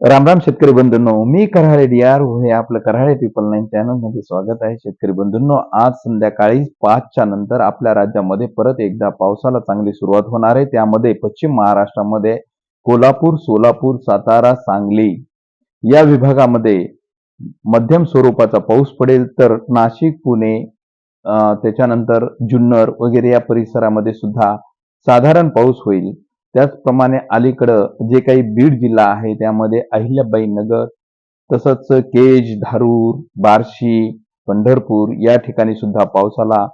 राम राम शेतकरी बंधूंनो मी Karale D R हे आपलं कराळे पीपल नाईन चॅनलमध्ये स्वागत आहे. शेतकरी बंधूंनो आज संध्याकाळी पाचच्या नंतर आपल्या राज्यामध्ये परत एकदा पावसाला चांगली सुरुवात होणार आहे. त्यामध्ये पश्चिम महाराष्ट्रामध्ये कोल्हापूर सोलापूर सातारा सांगली या विभागामध्ये मध्यम स्वरूपाचा पाऊस पडेल तर नाशिक पुणे त्याच्यानंतर जुन्नर वगैरे या परिसरामध्ये सुद्धा साधारण पाऊस होईल. त्याचप्रमाणे अलीकडं जे काही बीड जिल्हा आहे त्यामध्ये अहिल्याबाई नगर तसंच केज धारूर बार्शी पंढरपूर या ठिकाणी सुद्धा पावसाला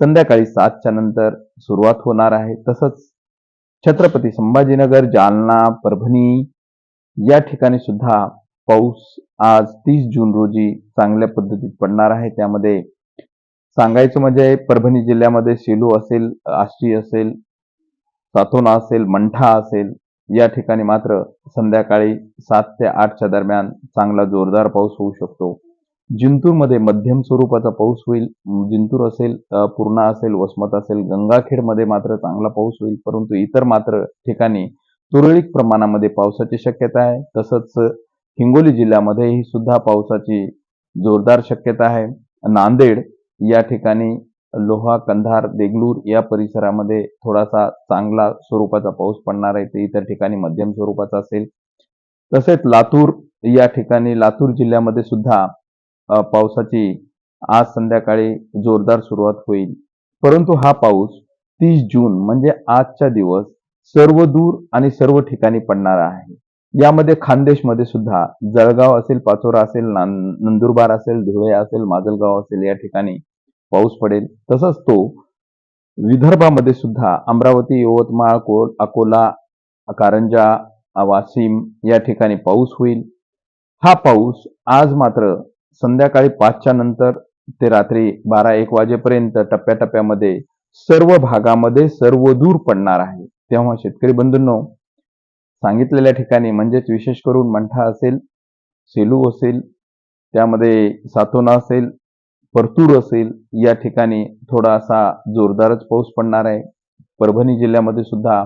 संध्याकाळी सातच्या नंतर सुरुवात होणार आहे. तसंच छत्रपती संभाजीनगर जालना परभणी या ठिकाणी सुद्धा पाऊस आज तीस जून रोजी चांगल्या पद्धतीत पडणार आहे. त्यामध्ये सांगायचं म्हणजे परभणी जिल्ह्यामध्ये सेलू असेल आष्टी असेल सातोना असेल मंठा असेल या ठिकाणी मात्र संध्याकाळी सात ते आठच्या दरम्यान चांगला जोरदार पाऊस होऊ शकतो. जिंतूरमध्ये मध्यम स्वरूपाचा पाऊस होईल जिंतूर असेल पूर्णा असेल वसमत असेल गंगाखेडमध्ये मात्र चांगला पाऊस होईल परंतु इतर मात्र ठिकाणी तुरळक प्रमाणामध्ये पावसाची शक्यता आहे. तसंच हिंगोली जिल्ह्यामध्येही सुद्धा पावसाची जोरदार शक्यता आहे. नांदेड या ठिकाणी लोहा कंधार देगलूर या परिसरामध्ये थोडासा चांगला स्वरूपाचा पाऊस पडणार आहे. ते इतर ठिकाणी मध्यम स्वरूपाचा असेल. तसेच लातूर या ठिकाणी लातूर जिल्ह्यामध्ये सुद्धा पावसाची आज संध्याकाळी जोरदार सुरुवात होईल. परंतु हा पाऊस तीस जून म्हणजे आजचा दिवस सर्व दूर आणि सर्व ठिकाणी पडणार आहे. यामध्ये खानदेशमध्ये सुद्धा जळगाव असेल पाचोरा असेल नंदुरबार असेल धुळे असेल माजलगाव असेल या ठिकाणी पाऊस पडेल. तसंच तो विदर्भामध्ये सुद्धा अमरावती यवतमाळ कोल अकोला कारंजा वाशिम या ठिकाणी पाऊस होईल. हा पाऊस आज मात्र संध्याकाळी पाचच्या नंतर ते रात्री बारा एक वाजेपर्यंत टप्प्याटप्प्यामध्ये सर्व भागामध्ये सर्व दूर पडणार आहे. तेव्हा शेतकरी बंधूंनो सांगितलेल्या ठिकाणी म्हणजेच विशेष करून मंठा असेल सेलू असेल त्यामध्ये सातोना असेल परतूर असेल या ठिकाणी थोडासा जोरदारच पाऊस पडणार आहे. परभणी जिल्ह्यामध्ये सुद्धा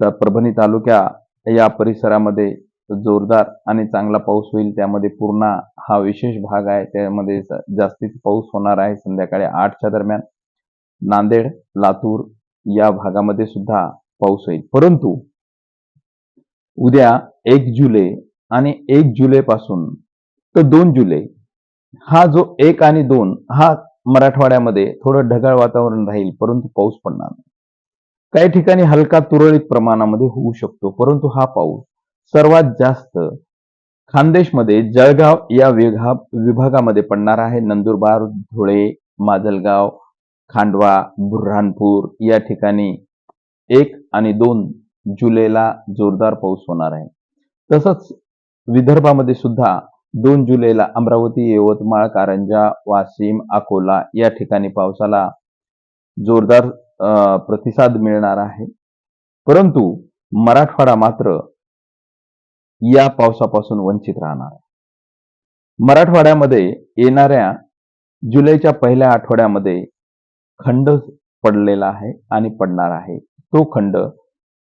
तर परभणी तालुक्या या परिसरामध्ये जोरदार आणि चांगला पाऊस होईल. त्यामध्ये पूर्णा हा विशेष भाग आहे. त्यामध्ये जास्तीत पाऊस होणार आहे संध्याकाळी आठच्या दरम्यान. नांदेड लातूर या भागामध्ये सुद्धा पाऊस होईल. परंतु उद्या एक जुलै आणि एक जुलै पासून तर दोन जुलै हा जो एक आणि दोन हा मराठवाड्यामध्ये थोडं ढगाळ वातावरण राहील परंतु पाऊस पडणार नाही. काही ठिकाणी हलका तुरळक प्रमाणामध्ये होऊ शकतो परंतु हा पाऊस सर्वात जास्त खानदेशमध्ये जळगाव या विभा विभागामध्ये पडणार आहे. नंदुरबार धुळे माजलगाव खांडवा बुऱ्हाणपूर या ठिकाणी एक आणि दोन जुलैला जोरदार पाऊस होणार आहे. तसंच विदर्भामध्ये सुद्धा दोन जुलैला अमरावती यवतमाळ कारंजा वाशिम अकोला या ठिकाणी पावसाला जोरदार प्रतिसाद मिळणार आहे. परंतु मराठवाडा मात्र या पावसापासून वंचित राहणार आहे. मराठवाड्यामध्ये येणाऱ्या जुलैच्या पहिल्या आठवड्यामध्ये खंड पडलेला आहे आणि पडणार आहे. तो खंड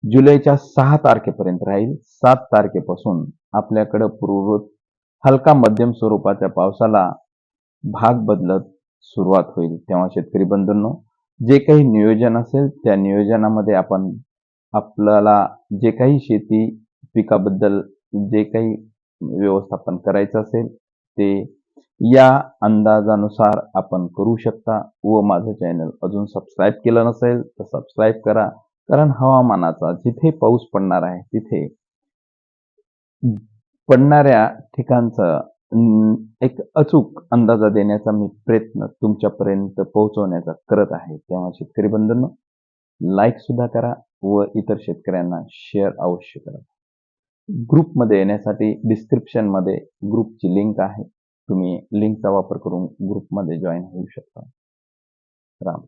जुलैच्या सहा तारखेपर्यंत राहील. सात तारखेपासून आपल्याकडं पूर्ववत हलका मध्यम स्वरूपाच्या पावसाला भाग बदलत सुरुवात होईल. तेव्हा शेतकरी बंधूंनो जे काही नियोजन असेल त्या नियोजनामध्ये आपण आपल्याला जे काही शेती पिकाबद्दल जे काही व्यवस्थापन करायचं असेल ते या अंदाजानुसार आपण करू शकता. व माझं चॅनल अजून सबस्क्राईब केलं नसेल तर सबस्क्राईब करा. कारण हवामानाचा जिथे पाऊस पडणार आहे तिथे पडणाऱ्या ठिकाणचा एक अचूक अंदाजा देण्याचा मी प्रयत्न तुमच्यापर्यंत पोहोचवण्याचा करत आहे. तेव्हा शेतकरी बंधूंनो लाईक सुद्धा करा व इतर शेतकऱ्यांना शेअर अवश्य करा. ग्रुपमध्ये येण्यासाठी डिस्क्रिप्शनमध्ये ग्रुपची लिंक आहे. तुम्ही लिंकचा वापर करून ग्रुपमध्ये जॉईन होऊ शकता. राम.